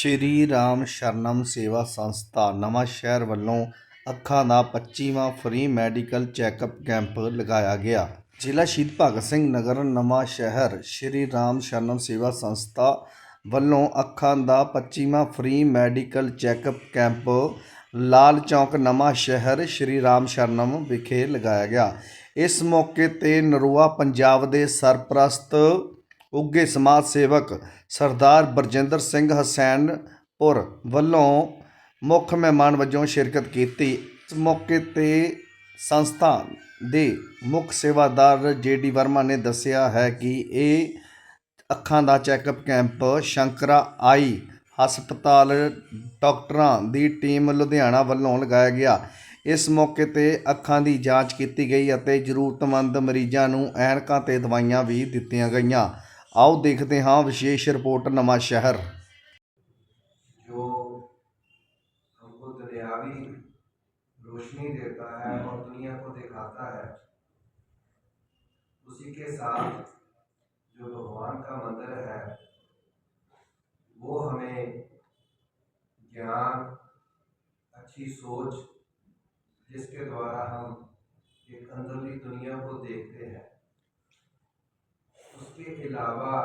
ਸ਼੍ਰੀ ਰਾਮ ਸ਼ਰਨਮ ਸੇਵਾ ਸੰਸਥਾ, ਨਵਾਂ ਸ਼ਹਿਰ ਵੱਲੋਂ ਅੱਖਾਂ ਦਾ 25ਵਾਂ ਫ੍ਰੀ ਮੈਡੀਕਲ ਚੈੱਕਅਪ ਕੈਂਪ ਲਗਾਇਆ ਗਿਆ। ਜ਼ਿਲ੍ਹਾ ਸ਼ਹੀਦ ਭਗਤ ਸਿੰਘ ਨਗਰ, ਨਵਾਂ ਸ਼ਹਿਰ, ਸ਼੍ਰੀ ਰਾਮ ਸ਼ਰਨਮ ਸੇਵਾ ਸੰਸਥਾ ਵੱਲੋਂ ਅੱਖਾਂ ਦਾ 25ਵਾਂ free medical checkup camp Lal Chowk, Nawanshahr, Shri Ram ਸ਼ਰਨਮ ਵਿਖੇ ਲਗਾਇਆ ਗਿਆ। ਇਸ ਮੌਕੇ ਤੇ ਨਰੂਆ ਪੰਜਾਬ ਦੇ ਸਰਪ੍ਰਸਤ ਉੱਘੇ ਸਮਾਜ ਸੇਵਕ ਸਰਦਾਰ ਬਰਜਿੰਦਰ ਸਿੰਘ ਹਸੈਨਪੁਰ ਵੱਲੋਂ ਮੁੱਖ ਮਹਿਮਾਨ ਵਜੋਂ ਸ਼ਿਰਕਤ ਕੀਤੀ। ਇਸ ਮੌਕੇ ਤੇ ਸੰਸਥਾ ਦੇ ਮੁੱਖ ਸੇਵਾਦਾਰ ਜੇਡੀ ਵਰਮਾ ਨੇ ਦੱਸਿਆ ਹੈ ਕਿ ਇਹ ਅੱਖਾਂ ਦਾ ਚੈੱਕਅਪ ਕੈਂਪ ਸ਼ੰਕਰਾ ਆਈ ਹਸਪਤਾਲ ਡਾਕਟਰਾਂ ਦੀ ਟੀਮ ਲੁਧਿਆਣਾ ਵੱਲੋਂ ਲਗਾਇਆ ਗਿਆ। ਇਸ ਮੌਕੇ ਤੇ ਅੱਖਾਂ ਦੀ ਜਾਂਚ ਕੀਤੀ ਗਈ ਅਤੇ ਜ਼ਰੂਰਤਮੰਦ ਮਰੀਜ਼ਾਂ ਨੂੰ ਐਨਕਾਂ ਤੇ ਦਵਾਈਆਂ ਵੀ ਦਿੱਤੀਆਂ ਗਈਆਂ। आओ देखते हैं हाँ, विशेष रिपोर्ट, नमा शहर। जो हमको दुनियावी रोशनी देता है और दुनिया को दिखाता है, उसी के साथ जो भगवान का मंदिर है, वो हमें ज्ञान, अच्छी सोच, जिसके द्वारा हम एक अंदरली दुनिया को देखते हैं। उसके अलावा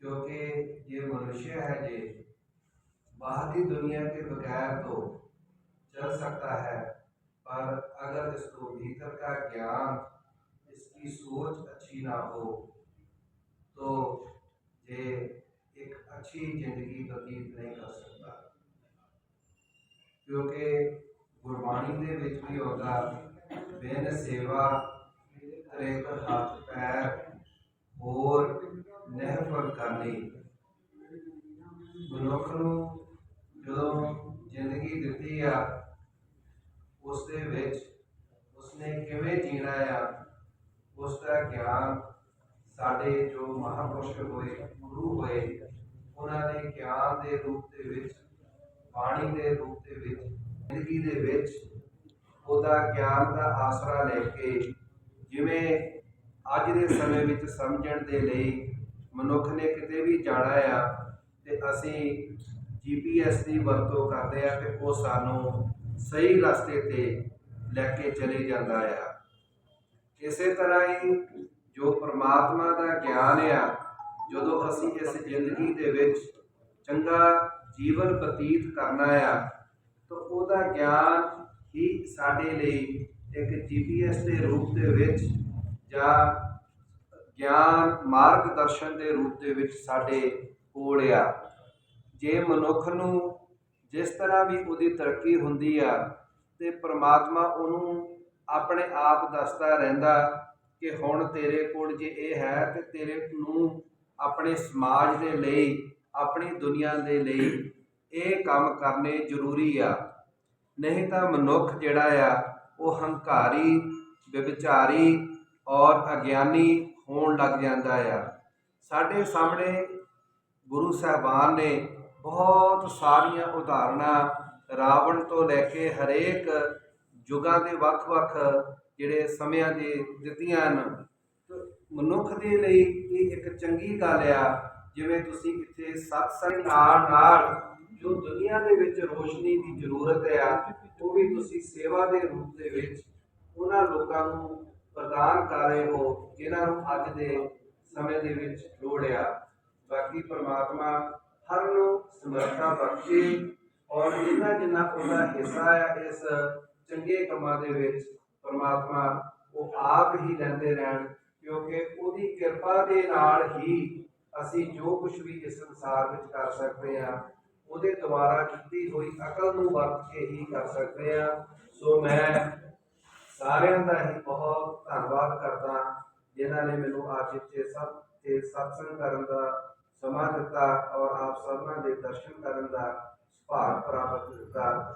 क्योंकि ये मनुष्य है ये बाहरी दुनिया के बगैर तो चल सकता है पर अगर इसको भीतर का ज्ञान इसकी सोच अच्छी ना हो तो ये एक अच्छी जिंदगी व्यतीत नहीं कर सकता ਕਿਉਂਕਿ ਗੁਰਬਾਣੀ ਦੇ ਵਿੱਚ ਵੀ ਆਉਂਦਾ ਬਿਨ ਸੇਵਾ ਤ੍ਰਿਕ ਹੱਥ ਪੈਰ ਆ ਉਸ ਦੇ ਵਿੱਚ ਉਸਨੇ ਕਿਵੇਂ ਜੀਣਾ ਆ? ਉਸ ਦਾ ਗਿਆਨ ਸਾਡੇ ਜੋ ਮਹਾਪੁਰਸ਼ ਹੋਏ, ਗੁਰੂ ਹੋਏ, ਉਹਨਾਂ ਨੇ ਗਿਆਨ ਦੇ ਰੂਪ ਦੇ ਵਿੱਚ, ਬਾਣੀ ਦੇ ਰੂਪ ਦੇ ਵਿੱਚ, ਜ਼ਿੰਦਗੀ ਦੇ ਵਿੱਚ ਉਹਦਾ ਗਿਆਨ ਦਾ ਆਸਰਾ ਲੈ ਕੇ ਜਿਵੇਂ ਅੱਜ ਦੇ ਸਮੇਂ ਵਿੱਚ ਸਮਝਣ ਦੇ ਲਈ ਮਨੁੱਖ ਨੇ ਕਿਤੇ ਵੀ ਜਾਣਾ ਆ ਤੇ ਅਸੀਂ ਜੀਪੀਐਸ ਦੀ ਵਰਤੋਂ ਕਰਦੇ ਆ ਤੇ ਉਹ ਸਾਨੂੰ ਸਹੀ ਰਸਤੇ ਤੇ ਲੈ ਕੇ ਚਲੇ ਜਾਂਦਾ ਆ। ਇਸੇ ਤਰ੍ਹਾਂ ਹੀ ਜੋ ਪ੍ਰਮਾਤਮਾ ਦਾ ਗਿਆਨ ਆ, ਜਦੋਂ ਅਸੀਂ ਇਸ ਜ਼ਿੰਦਗੀ ਦੇ ਵਿੱਚ ਚੰਗਾ ਜੀਵਨ ਬਤੀਤ ਕਰਨਾ ਆ, ਤਾਂ ਉਹਦਾ ਗਿਆਨ ਹੀ ਸਾਡੇ ਲਈ ਇੱਕ ਜੀਪੀਐਸ ਦੇ ਰੂਪ ਦੇ ਵਿੱਚ ਜਾਂ ਗਿਆਨ ਮਾਰਗਦਰਸ਼ਨ ਦੇ ਰੂਪ ਦੇ ਵਿੱਚ ਸਾਡੇ ਕੋਲ ਆ। ਜੇ ਮਨੁੱਖ ਨੂੰ ਜਿਸ ਤਰ੍ਹਾਂ ਵੀ ਉਹਦੀ ਤਰੱਕੀ ਹੁੰਦੀ ਆ ਤੇ ਪ੍ਰਮਾਤਮਾ ਉਹਨੂੰ ਆਪਣੇ ਆਪ ਦੱਸਦਾ ਰਹਿੰਦਾ ਕਿ ਹੁਣ ਤੇਰੇ ਕੋਲ ਜੇ ਇਹ ਹੈ ਤੇ ਤੇਰੇ ਨੂੰ ਆਪਣੇ ਸਮਾਜ ਦੇ ਲਈ, ਆਪਣੀ ਦੁਨੀਆ ਦੇ ਲਈ ਇਹ ਕੰਮ ਕਰਨੇ ਜ਼ਰੂਰੀ ਆ। ਨਹੀਂ ਤਾਂ ਮਨੁੱਖ ਜਿਹੜਾ ਆ, ਉਹ ਹੰਕਾਰੀ, ਵਿਵਚਾਰੀ ਔਰ ਅਗਿਆਨੀ ਹੋਣ ਲੱਗ ਜਾਂਦਾ ਆ। ਸਾਡੇ ਸਾਹਮਣੇ ਗੁਰੂ ਸਾਹਿਬਾਨ ਨੇ ਬਹੁਤ ਸਾਰੀਆਂ ਉਦਾਹਰਣਾਂ ਰਾਵਣ ਤੋਂ ਲੈ ਕੇ ਹਰੇਕ ਯੁਗਾਂ ਦੇ ਵੱਖ-ਵੱਖ ਜਿਹੜੇ ਸਮਿਆਂ ਦੇ ਦਿੱਤੀਆਂ ਹਨ। ਮਨੁੱਖ ਦੇ ਲਈ ਇਹ ਇੱਕ ਚੰਗੀ ਗੱਲ ਆ, ਜਿਵੇਂ ਤੁਸੀਂ ਇੱਥੇ ਸਤਸੰਗ ਨਾਲ ਨਾਲ ਜੋ ਦੁਨੀਆ ਦੇ ਵਿੱਚ ਰੋਸ਼ਨੀ ਦੀ ਜ਼ਰੂਰਤ ਆ, ਉਹ ਵੀ ਤੁਸੀਂ ਸੇਵਾ ਦੇ ਰੂਪ ਦੇ ਵਿੱਚ ਉਹਨਾਂ ਲੋਕਾਂ ਨੂੰ ਪ੍ਰਦਾਨ ਕਰ ਰਹੇ ਹੋ, ਜਿਨ੍ਹਾਂ ਨੂੰ ਅੱਜ ਦੇ ਸਮੇਂ ਦੇ ਵਿੱਚ ਲੋੜ ਆ। ਬਾਕੀ ਪਰਮਾਤਮਾ ਹਰ ਨੂੰ ਸਮਰੱਥਾ ਬਖਸ਼ੇ ਔਰ ਜਿੰਨਾ ਜਿੰਨਾ ਉਹਦਾ ਹਿੱਸਾ ਆ, ਇਸ ਚੰਗੇ ਕੰਮਾਂ ਦੇ ਵਿੱਚ ਪ੍ਰਮਾਤਮਾ ਉਹ ਆਪ ਹੀ ਲੈਂਦੇ ਰਹਿਣ, ਕਿਉਂਕਿ ਉਹਦੀ ਕਿਰਪਾ ਦੇ ਨਾਲ ਹੀ ਅਸੀਂ ਜੋ ਕੁਝ ਵੀ ਇਸ ਸੰਸਾਰ ਵਿੱਚ ਕਰ ਸਕਦੇ ਹਾਂ, ਉਹਦੇ ਦੁਆਰਾ ਕੀਤੀ ਹੋਈ ਅਕਲ ਨੂੰ ਵਰਤ ਕੇ ਹੀ ਕਰ ਸਕਦੇ ਹਾਂ। ਸੋ ਮੈਂ ਸਾਰਿਆਂ ਦਾ ਹੀ ਬਹੁਤ ਧੰਨਵਾਦ ਕਰਦਾ, ਜਿਨ੍ਹਾਂ ਨੇ ਮੈਨੂੰ ਅੱਜ ਇੱਥੇ ਸਭ ਤੇ ਸਤਸੰਗ ਕਰਨ ਦਾ ਸਮਾਂ ਦਿੱਤਾ ਔਰ ਆਪ ਸਭਨਾਂ ਦੇ ਦਰਸ਼ਨ ਕਰਨ ਦਾ ਸੁਭਾਗ ਪ੍ਰਾਪਤ ਕੀਤਾ।